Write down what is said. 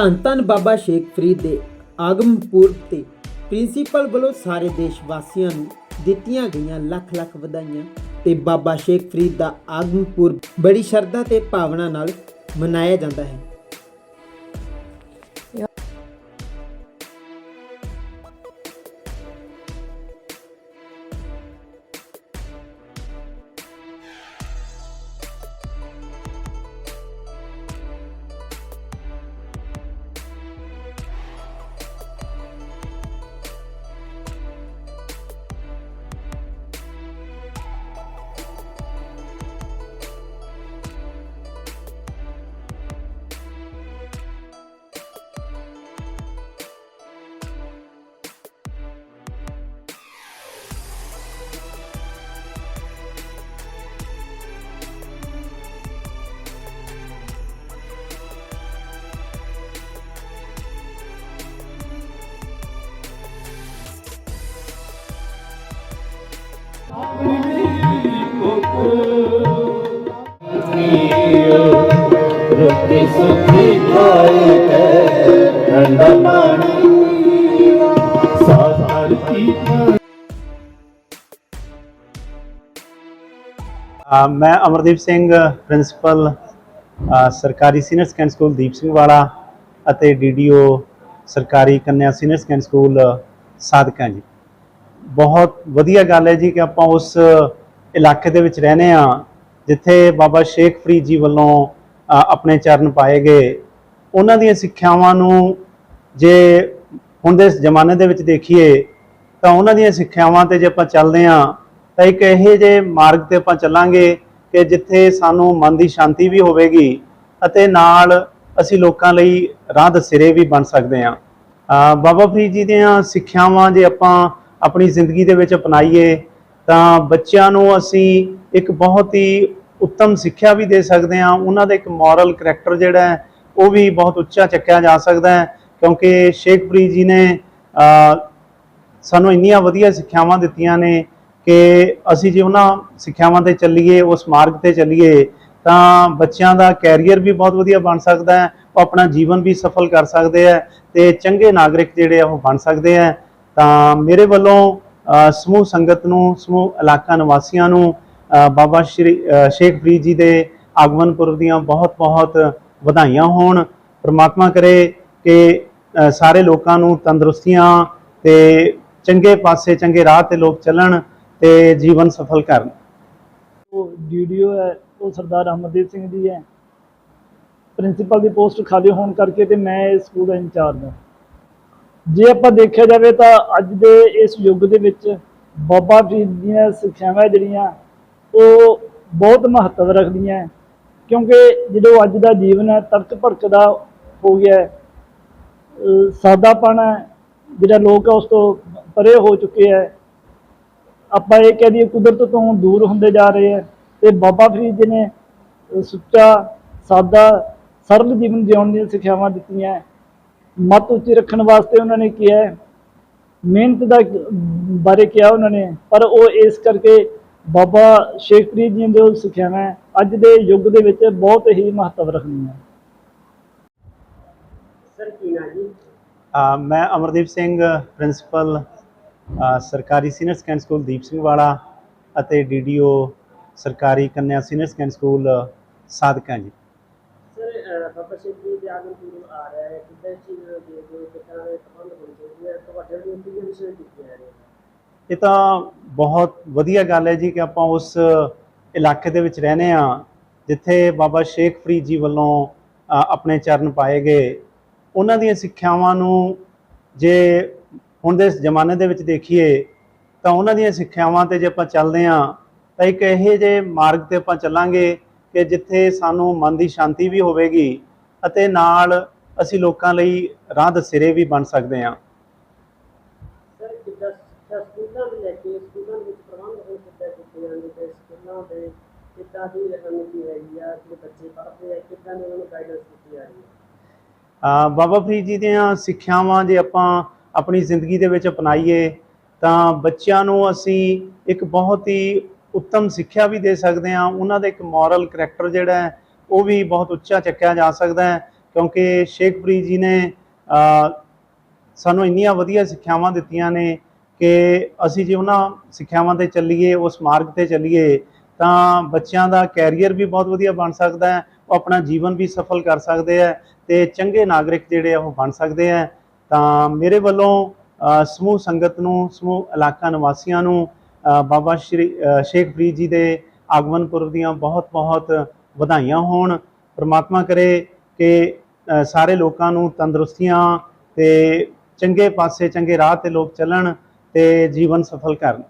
ਧੰਨ ਧੰਨ ਬਾਬਾ ਸ਼ੇਖ ਫਰੀਦ ਦੇ ਆਗਮ ਪੁਰਬ ਤੇ ਪ੍ਰਿੰਸੀਪਲ ਵੱਲੋਂ ਸਾਰੇ ਦੇਸ਼ ਵਾਸੀਆਂ ਨੂੰ ਦਿੱਤੀਆਂ ਗਈਆਂ ਲੱਖ ਲੱਖ ਵਧਾਈਆਂ ਤੇ ਬਾਬਾ ਸ਼ੇਖ ਫਰੀਦ ਦਾ ਆਗਮ ਪੁਰਬ ਬੜੀ ਸ਼ਰਧਾ ਤੇ ਭਾਵਨਾ ਨਾਲ ਮਨਾਇਆ ਜਾਂਦਾ ਹੈ। ਰੁੱਤੀ ਸੁਖੀ ਪਾਏ ਹੈ ਠੰਡਾ ਪਾਣੀ ਸਾਧਾਰ ਕੀ ਮੈਂ ਅਮਰਦੀਪ ਸਿੰਘ ਪ੍ਰਿੰਸੀਪਲ ਸਰਕਾਰੀ senior secondary school Deep Singh Wala ਅਤੇ ਡੀਡੀਓ ਸਰਕਾਰੀ ਕੰਨਿਆ ਸੀਨੀਅਰ ਸੈਕੰਡਰੀ ਸਕੂਲ ਸਾਦਕਾਂ ਜੀ ਬਹੁਤ ਵਧੀਆ ਗੱਲ ਹੈ ਜੀ ਕਿ ਆਪਾਂ ਉਸ ਇਲਾਕੇ ਦੇ ਵਿੱਚ ਰਹਨੇ ਆ ਜਿੱਥੇ ਬਾਬਾ ਸ਼ੇਖ ਫਰੀਦ ਜੀ ਵੱਲੋਂ ਆਪਣੇ ਚਰਨ ਪਾਏ ਗਏ। ਉਹਨਾਂ ਦੀਆਂ ਸਿੱਖਿਆਵਾਂ ਨੂੰ ਜੇ ਹੁਣ ਦੇ ਜ਼ਮਾਨੇ ਦੇ ਵਿੱਚ ਦੇਖੀਏ, ਤਾਂ ਉਹਨਾਂ ਦੀਆਂ ਸਿੱਖਿਆਵਾਂ ਤੇ ਜੇ ਆਪਾਂ ਚੱਲਦੇ ਆ ਤਾਂ ਇੱਕ ਇਹੋ ਜਿਹੇ ਮਾਰਗ ਤੇ ਆਪਾਂ ਚੱਲਾਂਗੇ ਕਿ ਜਿੱਥੇ ਸਾਨੂੰ ਮਨ ਦੀ ਸ਼ਾਂਤੀ ਵੀ ਹੋਵੇਗੀ ਅਤੇ ਨਾਲ ਅਸੀਂ ਲੋਕਾਂ ਲਈ ਰਾਹ ਦਸਿਰੇ ਵੀ ਬਣ ਸਕਦੇ ਹਾਂ। ਬਾਬਾ ਫਰੀਦ ਜੀ ਦੀਆਂ ਸਿੱਖਿਆਵਾਂ ਜੇ ਆਪਾਂ ਆਪਣੀ ਜ਼ਿੰਦਗੀ ਦੇ ਵਿੱਚ ਅਪਣਾਈਏ, ਤਾਂ ਬੱਚਿਆਂ ਨੂੰ ਅਸੀਂ ਇੱਕ ਬਹੁਤ ਹੀ ਉੱਤਮ ਸਿੱਖਿਆ ਵੀ ਦੇ ਸਕਦੇ ਹਾਂ। ਉਹਨਾਂ ਦਾ ਇੱਕ ਮੋਰਲ ਕਰੈਕਟਰ ਜਿਹੜਾ ਹੈ, ਉਹ ਵੀ ਬਹੁਤ ਉੱਚਾ ਚੱਕਿਆ ਜਾ ਸਕਦਾ ਹੈ, ਕਿਉਂਕਿ ਸ਼ੇਖ ਜੀ ਨੇ ਸਾਨੂੰ ਇੰਨੀਆਂ ਵਧੀਆ ਸਿੱਖਿਆਵਾਂ ਦਿੱਤੀਆਂ ਨੇ ਕਿ ਅਸੀਂ ਜੇ ਉਹਨਾਂ ਸਿੱਖਿਆਵਾਂ ਤੇ ਚੱਲੀਏ, ਉਸ ਮਾਰਗ ਤੇ ਚੱਲੀਏ, ਤਾਂ ਬੱਚਿਆਂ ਦਾ ਕੈਰੀਅਰ ਵੀ ਬਹੁਤ ਵਧੀਆ ਬਣ ਸਕਦਾ ਹੈ, ਉਹ ਆਪਣਾ ਜੀਵਨ ਵੀ ਸਫਲ ਕਰ ਸਕਦੇ ਆ ਤੇ ਚੰਗੇ ਨਾਗਰਿਕ ਜਿਹੜੇ ਆ ਉਹ ਬਣ ਸਕਦੇ ਆ ਤਾਂ ਮੇਰੇ ਵੱਲੋਂ ਸਮੂਹ ਸੰਗਤ ਨੂੰ ਸਮੂਹ ਇਲਾਕਾ ਨਿਵਾਸੀਆਂ ਨੂੰ ਬਾਬਾ ਸ਼੍ਰੀ ਅ, ਸ਼ੇਖ ਫਰੀਦ ਜੀ ਦੇ ਆਗਮਨ ਪੁਰਬ ਦੀਆਂ ਬਹੁਤ-ਬਹੁਤ ਵਧਾਈਆਂ ਹੋਣ। ਪ੍ਰਮਾਤਮਾ ਕਰੇ ਕਿ ਸਾਰੇ ਲੋਕਾਂ ਨੂੰ ਤੰਦਰੁਸਤੀਆਂ ਤੇ ਚੰਗੇ ਪਾਸੇ ਚੰਗੇ ਰਾਹ ਤੇ ਲੋਕ ਚੱਲਣ ਤੇ ਜੀਵਨ ਸਫਲ ਕਰਨ। ਉਹ ਡੀਡੀਓ ਹੈ ਉਹ ਸਰਦਾਰ ਅਮਰਦੀਪ ਸਿੰਘ ਜੀ ਹੈ। ਪ੍ਰਿੰਸੀਪਲ ਦੀ ਪੋਸਟ ਖਾਲੀ ਹੋਣ ਕਰਕੇ ਤੇ ਮੈਂ ਇਸ ਸਕੂਲ ਦਾ ਇੰਚਾਰਜ ਹਾਂ। ਜੇ ਆਪਾਂ ਦੇਖਿਆ ਜਾਵੇ ਤਾਂ ਅੱਜ ਦੇ ਇਸ ਯੁੱਗ ਦੇ ਵਿੱਚ ਬਾਬਾ ਫਰੀਦ ਦੀਆਂ ਸਿੱਖਿਆਵਾਂ ਜਿਹੜੀਆਂ, ਉਹ ਬਹੁਤ ਮਹੱਤਵ ਰੱਖਦੀਆਂ ਹੈ। ਕਿਉਂਕਿ ਜਦੋਂ ਅੱਜ ਦਾ ਜੀਵਨ ਹੈ ਤੜਕ ਭੜਕਦਾ ਹੋ ਗਿਆ ਸਾਦਾਪਣ ਹੈ, ਜਿਹੜਾ ਲੋਕ ਹੈ, ਉਸ ਤੋਂ ਪਰੇ ਹੋ ਚੁੱਕੇ ਹੈ। ਆਪਾਂ ਇਹ ਕਹਿ ਦਈਏ, ਕੁਦਰਤ ਤੋਂ ਦੂਰ ਹੁੰਦੇ ਜਾ ਰਹੇ ਹੈ। ਤੇ ਬਾਬਾ ਫਰੀਦ ਜੀ ਨੇ ਸੁੱਚਾ, ਸਾਦਾ, ਸਰਲ ਜੀਵਨ ਜਿਉਣ ਦੀਆਂ ਸਿੱਖਿਆਵਾਂ ਦਿੱਤੀਆਂ ਮੱਤ ਉੱਚੀ ਰੱਖਣ ਵਾਸਤੇ ਉਹਨਾਂ ਨੇ ਕਿਹਾ ਹੈ। ਮਿਹਨਤ ਦਾ ਬਾਰੇ ਕਿਹਾ ਉਹਨਾਂ ਨੇ ਪਰ ਉਹ ਇਸ ਕਰਕੇ ਬਾਬਾ ਸ਼ੇਖ ਫਰੀਦ ਜੀ ਦੇ ਸਿੱਖਿਆਵਾਂ ਹੈ, ਅੱਜ ਦੇ ਯੁੱਗ ਦੇ ਵਿੱਚ ਬਹੁਤ ਹੀ ਮਹੱਤਵ ਰੱਖਦੀਆਂ ਸਰ ਕੀ ਨਾ ਜੀ? ਮੈਂ ਅਮਰਦੀਪ ਸਿੰਘ ਪ੍ਰਿੰਸੀਪਲ ਸਰਕਾਰੀ senior secondary school Deep Singh Wala ਅਤੇ ਡੀਡੀਓ ਸਰਕਾਰੀ ਕੰਨਿਆ ਸੀਨੀਅਰ ਸੈਕੰਡਰੀ ਸਕੂਲ ਸਾਦਕਾਂ ਜੀ। ਬਾਬਾ ਸ਼ੇਖ ਫਰੀਦ ਦੇ ਆਗਮਨ ਪੁਰਬ ਆ ਰਿਹਾ ਹੈ, ਕਿੱਦਾਂ ਚੀਜ਼ ਦੇ ਜੋ ਕਿਤਾਬ ਦੇ ਪ੍ਰਬੰਧ ਹੋਣੇ ਚਾਹੀਦੇ ਤੁਹਾਡੇ ਲਈ ਕੀ ਵਿਸ਼ੇ ਕੀਤੇ ਜਾ ਰਹੇ ਇਹ ਤਾਂ ਬਹੁਤ ਵਧੀਆ ਗੱਲ ਹੈ ਜੀ ਕਿ ਆਪਾਂ ਉਸ ਇਲਾਕੇ ਦੇ ਵਿੱਚ ਰਹਨੇ ਆ ਜਿੱਥੇ ਬਾਬਾ ਸ਼ੇਖ ਫਰੀਦ ਜੀ ਵੱਲੋਂ ਆਪਣੇ ਚਰਨ ਪਾਏ ਗਏ। ਉਹਨਾਂ ਦੀਆਂ ਸਿੱਖਿਆਵਾਂ ਨੂੰ ਜੇ ਹੁਣ ਦੇ ਜ਼ਮਾਨੇ ਦੇ ਵਿੱਚ ਦੇਖੀਏ, ਤਾਂ ਉਹਨਾਂ ਦੀਆਂ ਸਿੱਖਿਆਵਾਂ ਤੇ ਜੇ ਆਪਾਂ ਚੱਲਦੇ ਆ ਤਾਂ ਇੱਕ ਇਹੋ ਜਿਹੇ ਮਾਰਗ ਤੇ ਆਪਾਂ ਚੱਲਾਂਗੇ ਕਿ ਜਿੱਥੇ ਸਾਨੂੰ ਮਨ ਦੀ ਸ਼ਾਂਤੀ ਵੀ ਹੋਵੇਗੀ ਅਤੇ ਨਾਲ ਅਸੀਂ ਲੋਕਾਂ ਲਈ ਰਾਹ ਦਸਿਰੇ ਵੀ ਬਣ ਸਕਦੇ ਹਾਂ। ਸਰ ਕਿੱਦਾਂ ਸਿੱਖਿਆ ਸਕੂਲਾਂ ਦੇ ਲੈ ਕੇ ਸਕੂਲਾਂ ਦੇ ਵਿੱਚ ਪ੍ਰਬੰਧ ਹੋ ਕਿੱਦਾਂ ਕੀਤੇ ਜਾਂਦੇ ਤੇ ਸਕੂਲਾਂ ਦੇ ਕਿੱਦਾਂ ਦੀ ਰਣਨੀਤੀ ਹੈਗੀ ਆ ਕਿ ਬੱਚੇ ਪੜ੍ਹਦੇ ਆ ਕਿੱਦਾਂ ਦੀ ਉਹਨਾਂ ਨੂੰ ਗਾਈਡੈਂਸ ਦਿੱਤੀ ਜਾ ਰਹੀ ਹੈ ਅ, ਬਾਬਾ ਫਰੀਦ ਜੀ ਦੀਆਂ ਸਿੱਖਿਆਵਾਂ ਜੇ ਆਪਾਂ ਆਪਣੀ ਜ਼ਿੰਦਗੀ ਦੇ ਵਿੱਚ ਅਪਣਾਈਏ ਤਾਂ ਬੱਚਿਆਂ ਨੂੰ ਅਸੀਂ ਇੱਕ ਬਹੁਤ ਹੀ ਉੱਤਮ ਸਿੱਖਿਆ ਵੀ ਦੇ ਸਕਦੇ ਹਾਂ, ਉਹਨਾਂ ਦਾ ਇੱਕ ਮੋਰਲ ਕਰੈਕਟਰ ਜਿਹੜਾ ਹੈ, ਉਹ ਵੀ ਬਹੁਤ ਉੱਚਾ ਚੱਕਿਆ ਜਾ ਸਕਦਾ ਹੈ, ਕਿਉਂਕਿ ਸ਼ੇਖ ਫਰੀਦ ਜੀ ਨੇ ਸਾਨੂੰ ਇੰਨੀਆਂ ਵਧੀਆ ਸਿੱਖਿਆਵਾਂ ਦਿੱਤੀਆਂ ਨੇ ਕਿ ਅਸੀਂ ਜੇ ਉਹਨਾਂ ਸਿੱਖਿਆਵਾਂ ਤੇ ਚੱਲੀਏ, ਉਸ ਮਾਰਗ ਤੇ ਚੱਲੀਏ, ਤਾਂ ਬੱਚਿਆਂ ਦਾ ਕੈਰੀਅਰ ਵੀ ਬਹੁਤ ਵਧੀਆ ਬਣ ਸਕਦਾ ਹੈ, ਉਹ ਆਪਣਾ ਜੀਵਨ ਵੀ ਸਫਲ ਕਰ ਸਕਦੇ ਆ ਤੇ ਚੰਗੇ ਨਾਗਰਿਕ ਜਿਹੜੇ ਆ, ਉਹ ਬਣ ਸਕਦੇ ਆ ਤਾਂ ਮੇਰੇ ਵੱਲੋਂ ਸਮੂਹ ਸੰਗਤ ਨੂੰ, ਸਮੂਹ ਇਲਾਕਾ ਨਿਵਾਸੀਆਂ ਨੂੰ ਬਾਬਾ ਸ਼੍ਰੀ ਸ਼ੇਖ ਫਰੀਦ ਜੀ ਦੇ ਆਗਮਨ ਪੁਰਬ ਦੀਆਂ ਬਹੁਤ-ਬਹੁਤ ਵਧਾਈਆਂ ਹੋਣ। ਪ੍ਰਮਾਤਮਾ ਕਰੇ ਕਿ ਸਾਰੇ ਲੋਕਾਂ ਨੂੰ ਤੰਦਰੁਸਤੀਆਂ ਤੇ ਚੰਗੇ ਪਾਸੇ, ਚੰਗੇ ਰਾਹ ਤੇ ਲੋਕ ਚੱਲਣ ਤੇ ਜੀਵਨ ਸਫਲ ਕਰਨ।